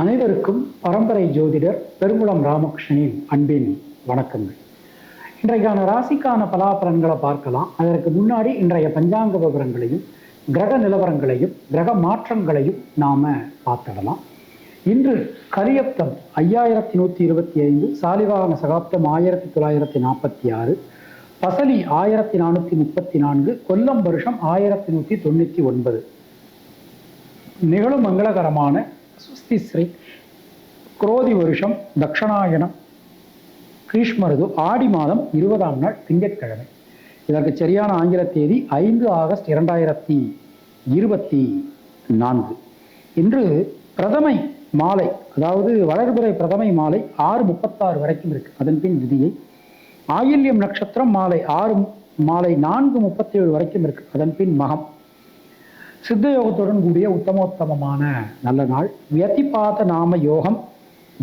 அனைவருக்கும் பரம்பரை ஜோதிடர் பெருங்குளம் ராமகிருஷ்ணனின் அன்பின் வணக்கங்கள். இன்றைக்கான ராசிக்கான பலாபலன்களை பார்க்கலாம். அதற்கு முன்னாடி இன்றைய பஞ்சாங்க விவரங்களையும் கிரக நிலவரங்களையும் கிரக மாற்றங்களையும் நாம பார்த்துடலாம். இன்று கரியப்தம் ஐயாயிரத்தி நூற்றி இருபத்தி ஐந்து சாலிவாகன சகாப்தம் ஆயிரத்தி தொள்ளாயிரத்தி நாற்பத்தி ஆறு பசலி ஆயிரத்தி நானூற்றி முப்பத்தி நான்கு கொல்லம் வருஷம் ஆயிரத்தி நூற்றி தொண்ணூற்றி ஒன்பது. நிகழும் மங்களகரமான ஸ்ரீ குரோதி வருஷம் தக்ஷணாயனம் கிரீஷ்மருது ஆடி மாதம் இருபதாம் நாள் திங்கட்கிழமை. இதற்கு சரியான ஆங்கில தேதி ஐந்து ஆகஸ்ட் இரண்டாயிரத்தி இருபத்தி நான்கு. இன்று பிரதமை மாலை அதாவது வளர்பிறை பிரதமை மாலை ஆறு முப்பத்தாறு வரைக்கும் இருக்கு. அதன் பின் விதியை ஆயில்யம் நட்சத்திரம் மாலை ஆறு மாலை நான்கு முப்பத்தி ஏழு வரைக்கும் இருக்கு. அதன் பின் மகம். சித்த யோகத்துடன் கூடிய உத்தமோத்தமமான நல்ல நாள். வியதிபாத நாம யோகம்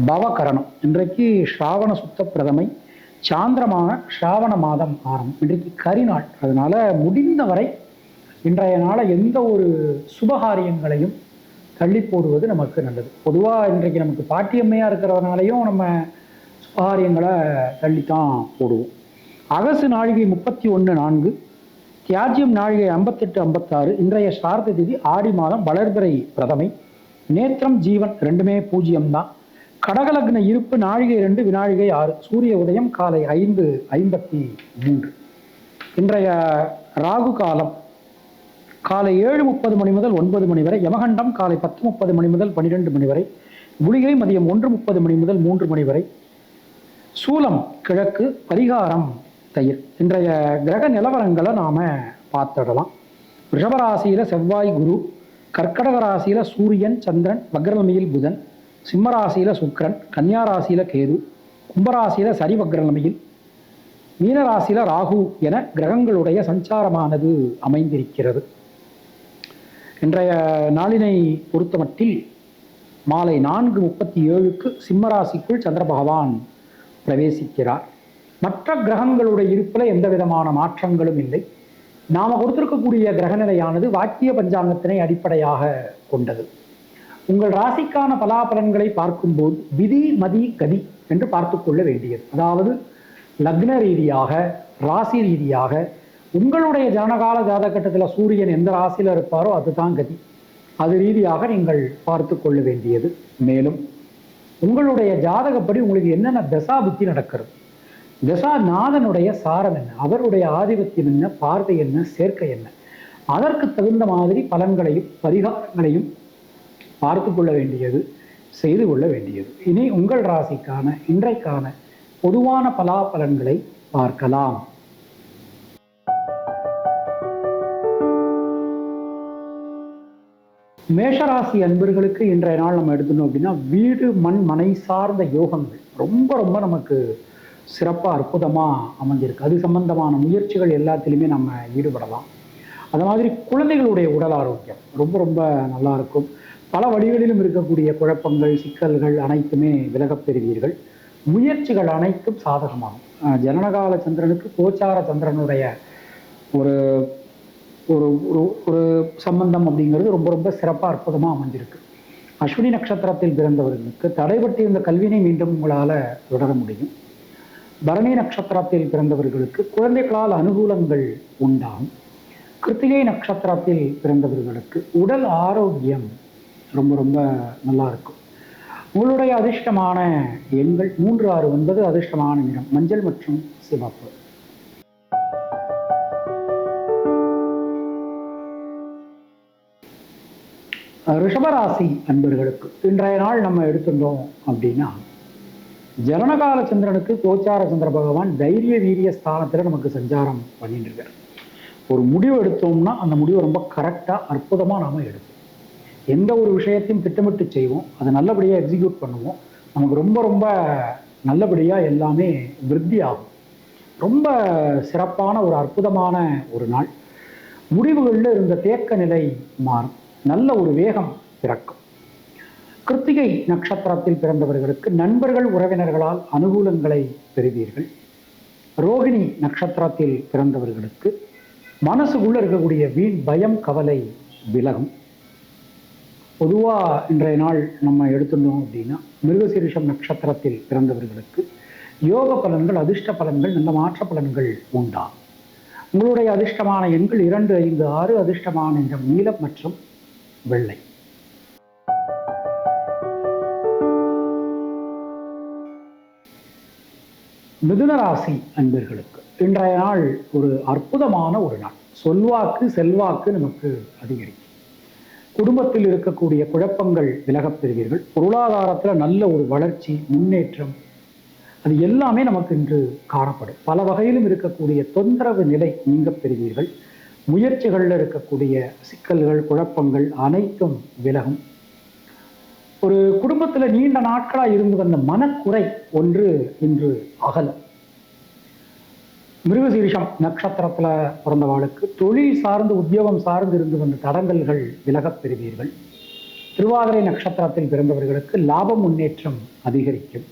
பவகரணம். இன்றைக்கு ஸ்ராவண சுத்த பிரதமை சாந்திரமான ஸ்ராவண மாதம் ஆரம்பம் இன்றைக்கு கரிநாள் அதனால முடிந்தவரை இன்றைய நாளை எந்த ஒரு சுபகாரியங்களையும் தள்ளி போடுவது நமக்கு நல்லது. பொதுவாக இன்றைக்கு நமக்கு பாட்டியம்மையாக இருக்கிறதுனாலையும் நம்ம சுபகாரியங்களை தள்ளித்தான் போடுவோம். அகசு நாழிகை முப்பத்தி ஒன்று நான்கு. தியாஜ்யம் நாழிகை ஐம்பத்தெட்டு ஐம்பத்தாறு இன்றைய சார்த திதி ஆடி மாதம் வளர்பிறை பிரதமை. நேத்திரம் ஜீவன் ரெண்டுமே பூஜ்ஜியம் தான் கடகலக்ன இருப்பு நாழிகை ரெண்டு வினாழிகை ஆறு. சூரிய உதயம் காலை ஐந்து ஐம்பத்தி மூன்று. இன்றைய ராகு காலம் காலை ஏழு முப்பது மணி முதல் ஒன்பது மணி வரை யமகண்டம் காலை பத்து முப்பது மணி முதல் பன்னிரெண்டு மணி வரை குளிகை மதியம் ஒன்று முப்பது மணி முதல் மூன்று மணி வரை சூலம் கிழக்கு பரிகாரம் தயிர் இன்றைய கிரக நிலவரங்களை நாம பார்த்துடலாம். ரிஷபராசியில செவ்வாய் குரு கர்க்கடக ராசியில சூரியன் சந்திரன் வக்ரநமையில் புதன் சிம்மராசியில சுக்கிரன் கன்னியா கேது கும்பராசியில சரி வக்ரநமையில் மீனராசியில ராகு என கிரகங்களுடைய சஞ்சாரமானது அமைந்திருக்கிறது. இன்றைய நாளினை பொறுத்தமட்டில் மாலை நான்கு முப்பத்தி ஏழுக்கு சிம்மராசிக்குள் சந்திர பகவான் பிரவேசிக்கிறார். மற்ற கிரகங்களுடைய இருப்பில் எந்த விதமான மாற்றங்களும் இல்லை. நாம் கொடுத்திருக்கக்கூடிய கிரகநிலையானது வாக்கிய பஞ்சாங்கத்தினை அடிப்படையாக கொண்டது. உங்கள் ராசிக்கான பலாபலன்களை பார்க்கும்போது விதி மதி கதி என்று பார்த்து கொள்ள வேண்டியது. அதாவது லக்ன ரீதியாக ராசி ரீதியாக உங்களுடைய ஜனகால ஜாதகட்டத்தில் சூரியன் எந்த ராசியில் இருப்பாரோ அதுதான் கதி. அது ரீதியாக நீங்கள் பார்த்து கொள்ள வேண்டியது. மேலும் உங்களுடைய ஜாதகப்படி உங்களுக்கு என்னென்ன தசா புத்தி நடக்கிறது? தசாநாதனுடைய சாரம் என்ன? அவருடைய ஆதிபத்தியம் என்ன? பார்வை என்ன? சேர்க்கை என்ன? அதற்கு தகுந்த மாதிரி பலன்களையும் பரிகாரங்களையும் பார்த்து கொள்ள வேண்டியது செய்து கொள்ள வேண்டியது. இனி உங்கள் ராசிக்கான இன்றைக்கான பொதுவான பலாபலன்களை பார்க்கலாம். மேஷராசி அன்பர்களுக்கு இன்றைய நாள் நம்ம எடுத்துனோம் அப்படின்னா வீடு மண் மனை சார்ந்த யோகங்கள். ரொம்ப ரொம்ப நமக்கு சிறப்பாக அற்புதமாக அமைஞ்சிருக்கு அது சம்பந்தமான முயற்சிகள் எல்லாத்திலையுமே நம்ம ஈடுபடலாம். அது மாதிரி குழந்தைகளுடைய உடல் ஆரோக்கியம் ரொம்ப ரொம்ப நல்லா இருக்கும். பல வழிகளிலும் இருக்கக்கூடிய குழப்பங்கள் சிக்கல்கள் அனைத்துமே விலகப் பெறுவீர்கள். முயற்சிகள் அனைத்தும் சாதகமாகும். ஜனனகால சந்திரனுக்கு கோச்சார சந்திரனுடைய ஒரு ஒரு ஒரு ஒரு சம்பந்தம் அப்படிங்கிறது ரொம்ப ரொம்ப சிறப்பாக அற்புதமாக அமைஞ்சிருக்கு அஸ்வினி நட்சத்திரத்தில் பிறந்தவர்களுக்கு தடைபட்டிருந்த கல்வினை மீண்டும் உங்களால் தொடர முடியும். பரணி நட்சத்திரத்தில் பிறந்தவர்களுக்கு குழந்தைகளால் அனுகூலங்கள் உண்டாகும். கிருத்திகை நட்சத்திரத்தில் பிறந்தவர்களுக்கு உடல் ஆரோக்கியம் ரொம்ப ரொம்ப நல்லா இருக்கும். உங்களுடைய அதிர்ஷ்டமான எண்கள் மூன்று ஆறு ஒன்பது அதிர்ஷ்டமான நிறம் மஞ்சள் மற்றும் சிவப்பு. ரிஷபராசி அன்பர்களுக்கு இன்றைய நாள் நம்ம எடுத்துட்டோம் அப்படின்னா ஜனனகால சந்திரனுக்கு கோச்சார சந்திர பகவான் தைரிய வீரிய ஸ்தானத்தில் நமக்கு சஞ்சாரம் பண்ணிட்டு இருக்கார். ஒரு முடிவு எடுத்தோம்னா அந்த முடிவை ரொம்ப கரெக்டாக அற்புதமாக நாம் எடுப்போம். எந்த ஒரு விஷயத்தையும் திட்டமிட்டு செய்வோம். அதை நல்லபடியாக எக்ஸிக்யூட் பண்ணுவோம். நமக்கு ரொம்ப ரொம்ப நல்லபடியாக எல்லாமே விருத்தி ஆகும். ரொம்ப சிறப்பான ஒரு அற்புதமான ஒரு நாள். முடிவுகளில் இருந்த தேக்க நிலை மாறும். நல்ல ஒரு வேகம் பிறக்கும். கிருத்திகை நட்சத்திரத்தில் பிறந்தவர்களுக்கு நண்பர்கள் உறவினர்களால் அனுகூலங்களை பெறுவீர்கள். ரோகிணி நட்சத்திரத்தில் பிறந்தவர்களுக்கு மனசுக்குள்ள இருக்கக்கூடிய வீண் பயம் கவலை விலகும். பொதுவாக இன்றைய நாள் நம்ம எடுத்துட்டோம் அப்படின்னா மிருகசீரிஷம் நட்சத்திரத்தில் பிறந்தவர்களுக்கு யோக பலன்கள் அதிர்ஷ்ட பலன்கள் நல்ல மாற்ற பலன்கள் உண்டா உங்களுடைய அதிர்ஷ்டமான எண்கள் இரண்டு ஐந்து ஆறு அதிர்ஷ்டமான நிறம் நீலம் மற்றும் வெள்ளை. மிதுனராசி அன்பர்களுக்கு இன்றைய நாள் ஒரு அற்புதமான ஒரு நாள். சொல்வாக்கு செல்வாக்கு நமக்கு அதிகரிக்கும். குடும்பத்தில் இருக்கக்கூடிய குழப்பங்கள் விலகப் பெறுவீர்கள். பொருளாதாரத்தில் நல்ல ஒரு வளர்ச்சி முன்னேற்றம் அது எல்லாமே நமக்கு இன்று காணப்படும். பல வகையிலும் இருக்கக்கூடிய தொந்தரவு நிலை நீங்கப் பெறுவீர்கள். முயற்சிகளில் இருக்கக்கூடிய சிக்கல்கள் குழப்பங்கள் அனைத்தும் விலகும். ஒரு குடும்பத்தில் நீண்ட நாட்களாக இருந்து வந்த மனக்குறை ஒன்று இன்று அகலும் மிருகசீரிஷம் நட்சத்திரத்தில் பிறந்தவாளுக்கு தொழில் சார்ந்து உத்தியோகம் சார்ந்து இருந்து வந்த தடங்கல்கள் விலகப் பெறுவீர்கள். திருவாதிரை நட்சத்திரத்தில் பிறந்தவர்களுக்கு லாப முன்னேற்றம் அதிகரிக்கும்.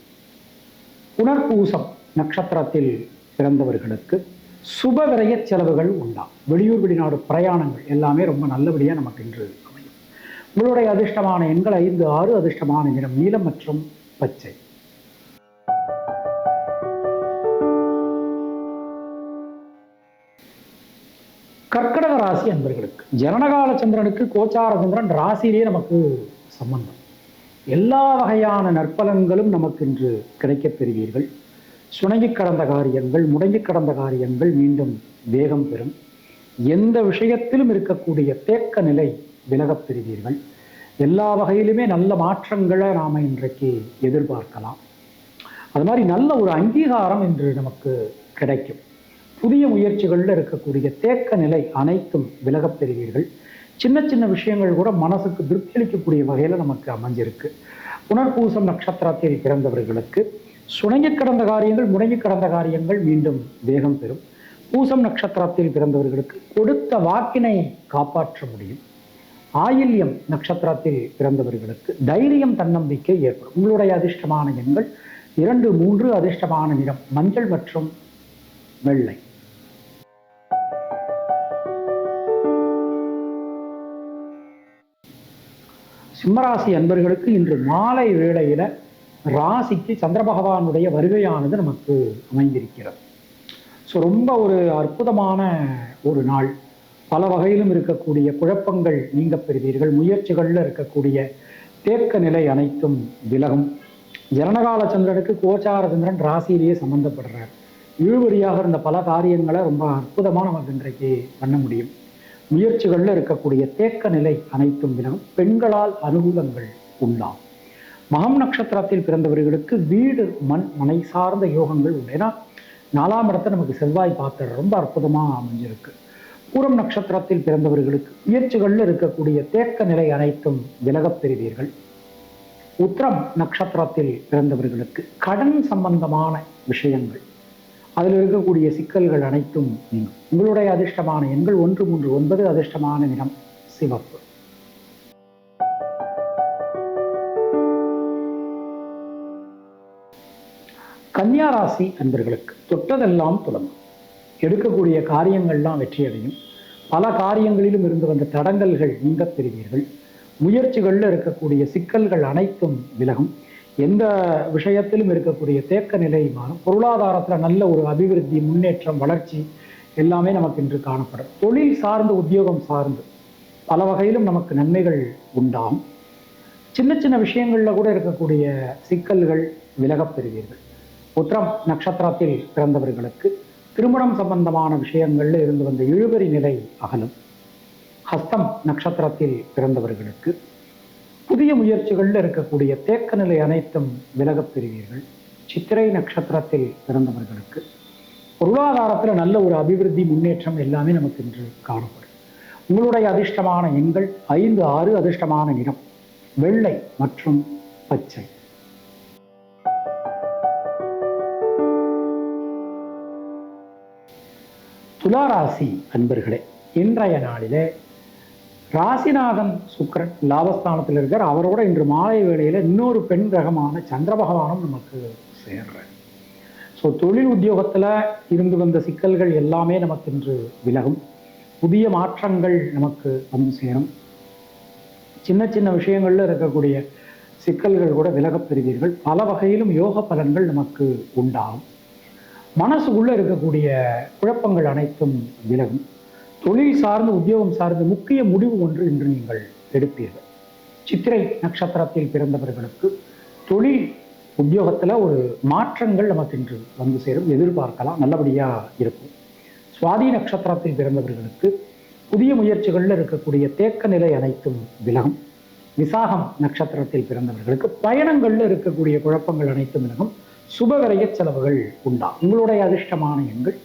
புனர்பூசம் நட்சத்திரத்தில் பிறந்தவர்களுக்கு சுப விரைய செலவுகள் உண்டாம் வெளியூர் வெளிநாடு பிரயாணங்கள் எல்லாமே ரொம்ப நல்லபடியாக நமக்கு இன்று உங்களுடைய அதிர்ஷ்டமான எண்கள் ஐந்து ஆறு அதிர்ஷ்டமான நிறம் நீலம் மற்றும் பச்சை. கர்க்கடக ராசி அன்பர்களுக்கு ஜனனகால சந்திரனுக்கு கோச்சார சந்திரன் ராசியிலே நமக்கு சம்பந்தம். எல்லா வகையான நற்பலன்களும் நமக்கு இன்று கிடைக்கப் பெறுவீர்கள். சுணங்கி கடந்த காரியங்கள் முடங்கி கடந்த காரியங்கள் மீண்டும் வேகம் பெறும். எந்த விஷயத்திலும் இருக்கக்கூடிய தேக்க நிலை விலகப் பெறுவீர்கள். எல்லா வகையிலுமே நல்ல மாற்றங்களை நாம் இன்றைக்கு எதிர்பார்க்கலாம். அது மாதிரி நல்ல ஒரு அங்கீகாரம் இன்று நமக்கு கிடைக்கும். புதிய முயற்சிகளில் இருக்கக்கூடிய தேக்க நிலை அனைத்தும் விலகப் பெறுவீர்கள். சின்ன சின்ன விஷயங்கள் கூட மனசுக்கு திருப்தி அளிக்கக்கூடிய வகையில் நமக்கு அமைஞ்சிருக்கு. புனர்பூசம் நட்சத்திரத்தில் பிறந்தவர்களுக்கு சுணங்கி கடந்த காரியங்கள் முடங்கி கடந்த காரியங்கள் மீண்டும் வேகம் பெறும். பூசம் நட்சத்திரத்தில் பிறந்தவர்களுக்கு கொடுத்த வாக்கினை காப்பாற்ற முடியும். ஆயில்யம் நட்சத்திரத்தில் பிறந்தவர்களுக்கு தைரியம் தன்னம்பிக்கை ஏற்படும். உங்களுடைய அதிர்ஷ்டமான எண்கள் இரண்டு மூன்று அதிர்ஷ்டமான நிறம் மஞ்சள் மற்றும் வெள்ளை. சிம்மராசி அன்பர்களுக்கு இன்று மாலை வேளையில ராசிக்கு சந்திர பகவானுடைய வருகையானது நமக்கு அமைந்திருக்கிறது. ஸோ ரொம்ப ஒரு அற்புதமான ஒரு நாள். பல வகையிலும் இருக்கக்கூடிய குழப்பங்கள் நீங்க பெறுவீர்கள். முயற்சிகளில் இருக்கக்கூடிய தேக்க நிலை அனைத்தும் விலகும். ஜனனகால சந்திரனுக்கு கோச்சார சந்திரன் ராசியிலேயே சம்பந்தப்படுறார். இழுவரியாக இருந்த பல காரியங்களை ரொம்ப அற்புதமாக நமக்கு இன்றைக்கு பண்ண முடியும். முயற்சிகளில் இருக்கக்கூடிய தேக்க நிலை அனைத்தும் விலகும். பெண்களால் அனுகூலங்கள் உண்டாம் மகம் நட்சத்திரத்தில் பிறந்தவர்களுக்கு வீடு மண் மனை சார்ந்த யோகங்கள் உண்டு. ஏன்னா நாலாம் இடத்தை நமக்கு செவ்வாய் பார்த்துற ரொம்ப அற்புதமாக அமைஞ்சிருக்கு. பூரம் நட்சத்திரத்தில் பிறந்தவர்களுக்கு முயற்சிகளில் இருக்கக்கூடிய தேக்க நிலை அனைத்தும் விலகப் பெறுவீர்கள். உத்திரம் நட்சத்திரத்தில் பிறந்தவர்களுக்கு கடன் சம்பந்தமான விஷயங்கள். அதில் இருக்கக்கூடிய சிக்கல்கள் அனைத்தும் நீங்கும். உங்களுடைய அதிர்ஷ்டமான எண்கள் ஒன்று மூன்று ஒன்பது அதிர்ஷ்டமான நிறம் சிவப்பு. கன்னியாராசி அன்பர்களுக்கு தொட்டதெல்லாம் துலங்கும். எடுக்கக்கூடிய காரியங்கள்லாம் வெற்றியடையும். பல காரியங்களிலும் இருந்து வந்த தடங்கல்கள் நீங்கப் பெறுவீர்கள். முயற்சிகளில் இருக்கக்கூடிய சிக்கல்கள் அனைத்தும் விலகும். எந்த விஷயத்திலும் இருக்கக்கூடிய தேக்க நிலை மாறும். பொருளாதாரத்தில் நல்ல ஒரு அபிவிருத்தி முன்னேற்றம் வளர்ச்சி எல்லாமே நமக்கு இன்று காணப்படும். தொழில் சார்ந்து உத்தியோகம் சார்ந்து பல வகையிலும் நமக்கு நன்மைகள் உண்டாம் சின்ன சின்ன விஷயங்களில் கூட இருக்கக்கூடிய சிக்கல்கள் விலகப் பெறுவீர்கள். உத்திரம் நட்சத்திரத்தில் பிறந்தவர்களுக்கு திருமணம் சம்பந்தமான விஷயங்களில் இருந்து வந்த இழுபறி நிலை அகலும். ஹஸ்தம் நட்சத்திரத்தில் பிறந்தவர்களுக்கு புதிய முயற்சிகளில் இருக்கக்கூடிய தேக்க நிலை அனைத்தும் விலகப் பெறுவீர்கள். சித்திரை நட்சத்திரத்தில் பிறந்தவர்களுக்கு பொருளாதாரத்தில் நல்ல ஒரு அபிவிருத்தி முன்னேற்றம் எல்லாமே நமக்கு இன்று காணப்படும். உங்களுடைய அதிர்ஷ்டமான எண்கள் ஐந்து ஆறு அதிர்ஷ்டமான நிறம் வெள்ளை மற்றும் பச்சை. துளாராசி அன்பர்களே இன்றைய நாளிலே ராசிநாதன் சுக்கரன் லாபஸ்தானத்தில் இருக்கார். அவரோட இன்று மாலை வேளையில் இன்னொரு பெண் கிரகமான சந்திர பகவானும் நமக்கு சேர்ற ஸோ தொழில் உத்தியோகத்தில் இருந்து வந்த சிக்கல்கள் எல்லாமே நமக்கு இன்று விலகும். புதிய மாற்றங்கள் நமக்கு வந்து சேரும். சின்ன சின்ன விஷயங்களில் இருக்கக்கூடிய சிக்கல்கள் கூட விலகப் பெறுவீர்கள். பல வகையிலும் யோக பலன்கள் நமக்கு உண்டாகும். மனசுக்குள்ளே இருக்கக்கூடிய குழப்பங்கள் அனைத்தும் விலகும். தொழில் சார்ந்து உத்தியோகம் சார்ந்து முக்கிய முடிவு ஒன்று இன்று நீங்கள் எடுப்பீர்கள். சித்திரை நட்சத்திரத்தில் பிறந்தவர்களுக்கு தொழில் உத்தியோகத்தில் ஒரு மாற்றங்கள் நமக்கு இன்று வந்து சேரும் எதிர்பார்க்கலாம் நல்லபடியாக இருக்கும். சுவாதி நட்சத்திரத்தில் பிறந்தவர்களுக்கு புதிய முயற்சிகளில் இருக்கக்கூடிய தேக்க நிலை அனைத்தும் விலகும். விசாகம் நட்சத்திரத்தில் பிறந்தவர்களுக்கு பயணங்களில் இருக்கக்கூடிய குழப்பங்கள் அனைத்தும் விலகும். சுபவிரய செலவுகள் உண்டா? உங்களுடைய அதிர்ஷ்டமான எண்கள்.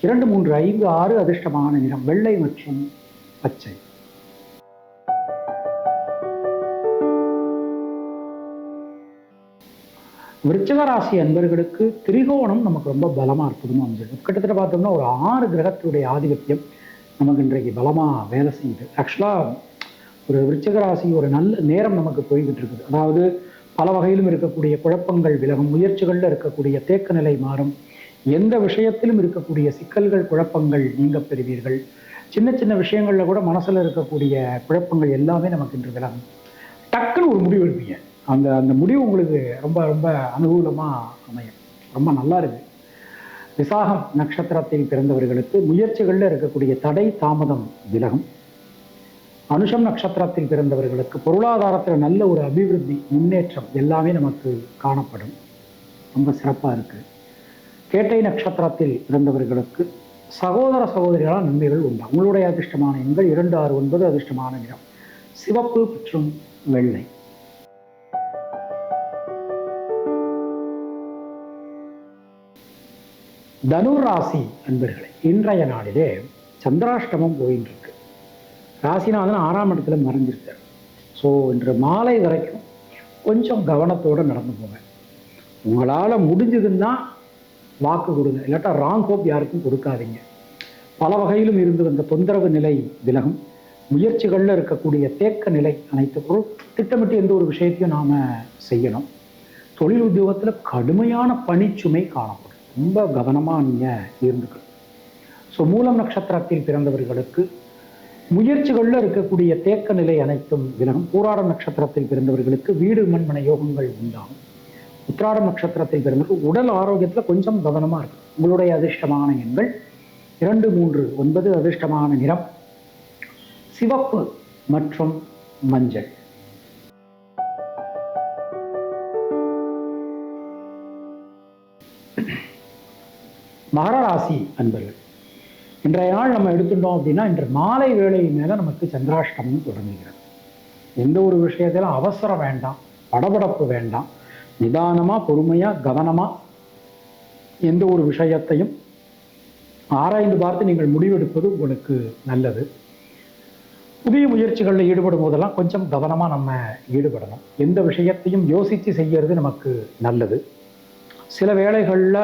இரண்டு மூன்று ஐந்து ஆறு அதிர்ஷ்டமான நிறம் வெள்ளை மற்றும் பச்சை. விருச்சகராசி அன்பர்களுக்கு திரிகோணம் நமக்கு ரொம்ப பலமா இருக்குதுன்னு அமைஞ்சிருக்கு கிட்டத்தட்ட பார்த்தோம்னா ஒரு ஆறு கிரகத்துடைய ஆதிபத்தியம் நமக்கு இன்றைக்கு பலமா வேலை செய்யுது. ஆக்சுவலா ஒரு விருச்சகராசி ஒரு நல்ல நேரம் நமக்கு போய்கிட்டு இருக்குது. அதாவது பல வகையிலும் இருக்கக்கூடிய குழப்பங்கள் விலகும் முயற்சிகளில் இருக்கக்கூடிய தேக்க நிலை மாறும். எந்த விஷயத்திலும் இருக்கக்கூடிய சிக்கல்கள் குழப்பங்கள் நீங்க பெறுவீர்கள். சின்ன சின்ன விஷயங்கள்ல கூட மனசுல இருக்கக்கூடிய குழப்பங்கள் எல்லாமே நமக்கு இன்று விலகும். டக்குன்னு ஒரு முடிவு எடுப்பீங்க. அந்த அந்த முடிவு உங்களுக்கு ரொம்ப ரொம்ப அனுகூலமா அமையும். ரொம்ப நல்லா இருக்கு. விசாகம் நட்சத்திரத்தில் பிறந்தவர்களுக்கு முயற்சிகளில் இருக்கக்கூடிய தடை தாமதம் விலகும். அனுஷம் நட்சத்திரத்தில் பிறந்தவர்களுக்கு பொருளாதாரத்தில் நல்ல ஒரு அபிவிருத்தி முன்னேற்றம் எல்லாமே நமக்கு காணப்படும். ரொம்ப சிறப்பா இருக்கு. கேட்டை நட்சத்திரத்தில் பிறந்தவர்களுக்கு சகோதர சகோதரிகளால் நன்மைகள் உண்டு. உங்களுடைய அதிர்ஷ்டமான எண்கள் இரண்டு ஆறு ஒன்பது அதிர்ஷ்டமான நிறம். சிவப்பு மற்றும் வெள்ளை. தனுர் ராசி அன்பர்களே இன்றைய நாளிலே சந்திராஷ்டமம் போயின்றது ராசிநாதன் ஆறாம் இடத்துல மறைஞ்சிருக்கார் ஸோ இன்று மாலை வரைக்கும் கொஞ்சம் கவனத்தோடு நடந்து போங்க உங்களால் முடிஞ்சதுன்னா வாக்கு கொடுங்க. இல்லாட்டா ராங் ஹோப் யாருக்கும் கொடுக்காதீங்க. பல வகையிலும் இருந்து வந்த தொந்தரவு நிலை விலகும். முயற்சிகளில் இருக்கக்கூடிய தேக்க நிலை அனைத்து பொருள் திட்டமிட்டு எந்த ஒரு விஷயத்தையும் நாம் செய்யணும். தொழில் உத்தியோகத்தில் கடுமையான பணிச்சுமை காணப்படும். ரொம்ப கவனமாக நீங்கள் இருந்துக்கணும். ஸோ மூலம் நட்சத்திரத்தில் பிறந்தவர்களுக்கு முயற்சிகளில் இருக்கக்கூடிய தேக்க நிலை அனைத்தும் விலகும். பூராடம் நட்சத்திரத்தில் பிறந்தவர்களுக்கு வீடு மண்மனை யோகங்கள் உண்டாகும். உத்திராடம் நட்சத்திரத்தில் பிறந்தவர்கள் உடல் ஆரோக்கியத்தில் கொஞ்சம் கவனமாக இருக்கும் உங்களுடைய அதிர்ஷ்டமான எண்கள் இரண்டு மூன்று ஒன்பது அதிர்ஷ்டமான நிறம் சிவப்பு மற்றும் மஞ்சள். மகர ராசி அன்பர்கள் இன்றைய நாள் நம்ம எடுத்துட்டோம் அப்படின்னா இன்று மாலை வேளை மேல நமக்கு சந்திராஷ்டமம் தொடங்குகிறது. எந்த ஒரு விஷயத்திலும் அவசரம் வேண்டாம் படபடப்பு வேண்டாம் நிதானமா பொறுமையா கவனமா எந்த ஒரு விஷயத்தையும் ஆராய்ந்து பார்த்து நீங்கள் முடிவெடுப்பது உங்களுக்கு நல்லது. புதிய முயற்சிகளில் ஈடுபடும் போதெல்லாம் கொஞ்சம் கவனமாக நம்ம ஈடுபடணும். எந்த விஷயத்தையும் யோசித்து செய்கிறது நமக்கு நல்லது. சில வேளைகளில்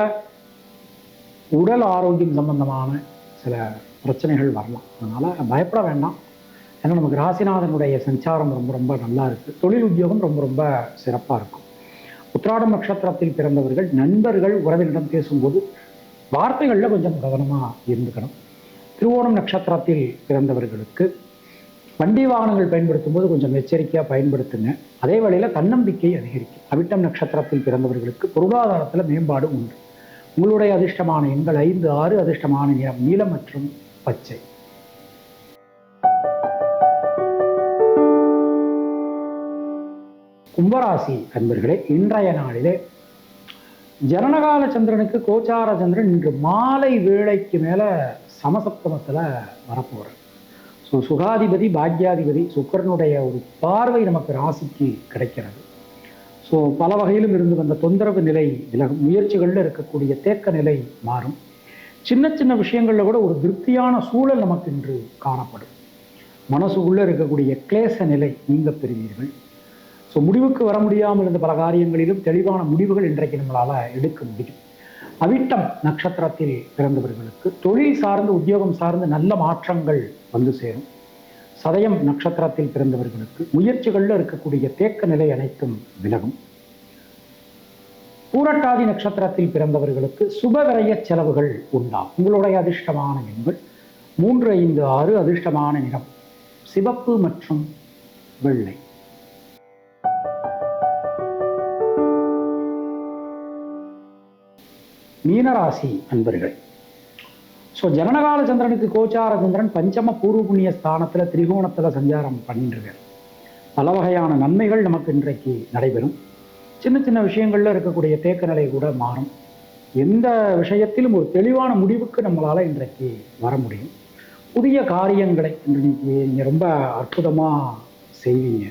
உடல் ஆரோக்கியம் சம்பந்தமான சில பிரச்சனைகள் வரலாம். அதனால் பயப்பட வேண்டாம். ஏன்னா நமக்கு ராசிநாதனுடைய சஞ்சாரம் ரொம்ப ரொம்ப நல்லா இருக்குது தொழில் உத்தியோகம் ரொம்ப ரொம்ப சிறப்பாக இருக்கும். உத்ராடம் நட்சத்திரத்தில் பிறந்தவர்கள் நண்பர்கள் உறவினரிடம் பேசும்போது வார்த்தைகளில் கொஞ்சம் கவனமாக இருந்துக்கணும். திருவோணம் நட்சத்திரத்தில் பிறந்தவர்களுக்கு வண்டி வாகனங்கள் பயன்படுத்தும் போது கொஞ்சம் எச்சரிக்கையாக பயன்படுத்துங்க. அதே வேளையில் தன்னம்பிக்கை அதிகரிக்கும். அவிட்டம் நட்சத்திரத்தில் பிறந்தவர்களுக்கு பொருளாதாரத்தில் மேம்பாடு உண்டு. உங்களுடைய அதிர்ஷ்டமான எண்கள் ஐந்து ஆறு அதிர்ஷ்டமான நிறம் நீலம் மற்றும் பச்சை. கும்பராசி அன்பர்களே இன்றைய நாளிலே ஜனனகால சந்திரனுக்கு கோச்சார சந்திரன் இன்று மாலை வேளைக்கு மேல சமசப்தமத்துல வரப்போறார். ஸோ சுகாதிபதி பாக்யாதிபதி சுக்கரனுடைய ஒரு பார்வை நமக்கு ராசிக்கு கிடைக்கிறது. ஸோ பல வகையிலும் இருந்து வந்த தொந்தரவு நிலை விலகும் முயற்சிகளில் இருக்கக்கூடிய தேக்க நிலை மாறும். சின்ன சின்ன விஷயங்களில் கூட ஒரு திருப்தியான சூழல் நமக்கு இன்று காணப்படும். மனசுக்குள்ளே இருக்கக்கூடிய கிளேச நிலை நீங்க பெறுவீர்கள். ஸோ முடிவுக்கு வர முடியாமல் இருந்த பல காரியங்களிலும் தெளிவான முடிவுகள் இன்றைக்கு நம்மளால் எடுக்க முடியும். அவிட்டம் நட்சத்திரத்தில் பிறந்தவர்களுக்கு தொழில் சார்ந்து உத்தியோகம் சார்ந்து நல்ல மாற்றங்கள் வந்து சேரும். சதயம் நட்சத்திரத்தில் பிறந்தவர்களுக்கு முயற்சிகளில் இருக்கக்கூடிய தேக்க நிலை அனைத்தும் விலகும். பூரட்டாதி நட்சத்திரத்தில் பிறந்தவர்களுக்கு சுபவிரய செலவுகள் உண்டாகும். உங்களுடைய அதிர்ஷ்டமான எண்கள் மூன்று ஐந்து ஆறு அதிர்ஷ்டமான நிறம். சிவப்பு மற்றும் வெள்ளை. மீனராசி அன்பர்கள் ஸோ ஜனனகால சந்திரனுக்கு கோச்சார சந்திரன் பஞ்சம பூர்வ புண்ணிய ஸ்தானத்தில் திரிகோணத்தில் சஞ்சாரம் பண்ணிட்டு இருக்கார் பல வகையான நன்மைகள் நமக்கு இன்றைக்கு நடைபெறும் சின்ன சின்ன விஷயங்களில் இருக்கக்கூடிய தேக்க நிலை கூட மாறும் எந்த விஷயத்திலும் ஒரு தெளிவான முடிவுக்கு நம்மளால் இன்றைக்கு வர முடியும் புதிய காரியங்களை இன்றைக்கு நீங்கள் ரொம்ப அற்புதமாக செய்வீங்க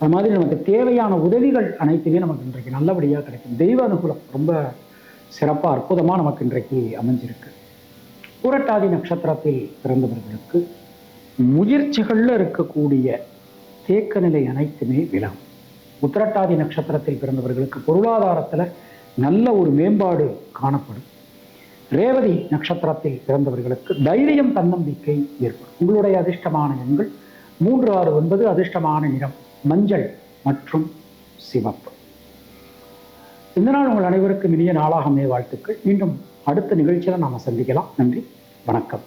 அது மாதிரி நமக்கு தேவையான உதவிகள் அனைத்துமே நமக்கு இன்றைக்கு நல்லபடியாக கிடைக்கும் தெய்வ அனுகூலம் ரொம்ப சிறப்பாக அற்புதமாக நமக்கு இன்றைக்கு அமைஞ்சிருக்கு புரட்டாதி நட்சத்திரத்தில் பிறந்தவர்களுக்கு முயற்சிகளில் இருக்கக்கூடிய தேக்க நிலை அனைத்துமே விலகும். உத்திரட்டாதி நட்சத்திரத்தில் பிறந்தவர்களுக்கு பொருளாதாரத்தில் நல்ல ஒரு மேம்பாடு காணப்படும். ரேவதி நட்சத்திரத்தில் பிறந்தவர்களுக்கு தைரியம் தன்னம்பிக்கை ஏற்படும். உங்களுடைய அதிர்ஷ்டமான எண்கள் மூன்று ஆறு ஒன்பது அதிர்ஷ்டமான நிறம் மஞ்சள் மற்றும் சிவப்பு. இந்த நாள் உங்கள் அனைவருக்கும் இனிய நாளாக வாழ்த்துக்கள். மீண்டும் அடுத்த நிகழ்ச்சியில் நாம் சந்திக்கலாம். நன்றி. வணக்கம்.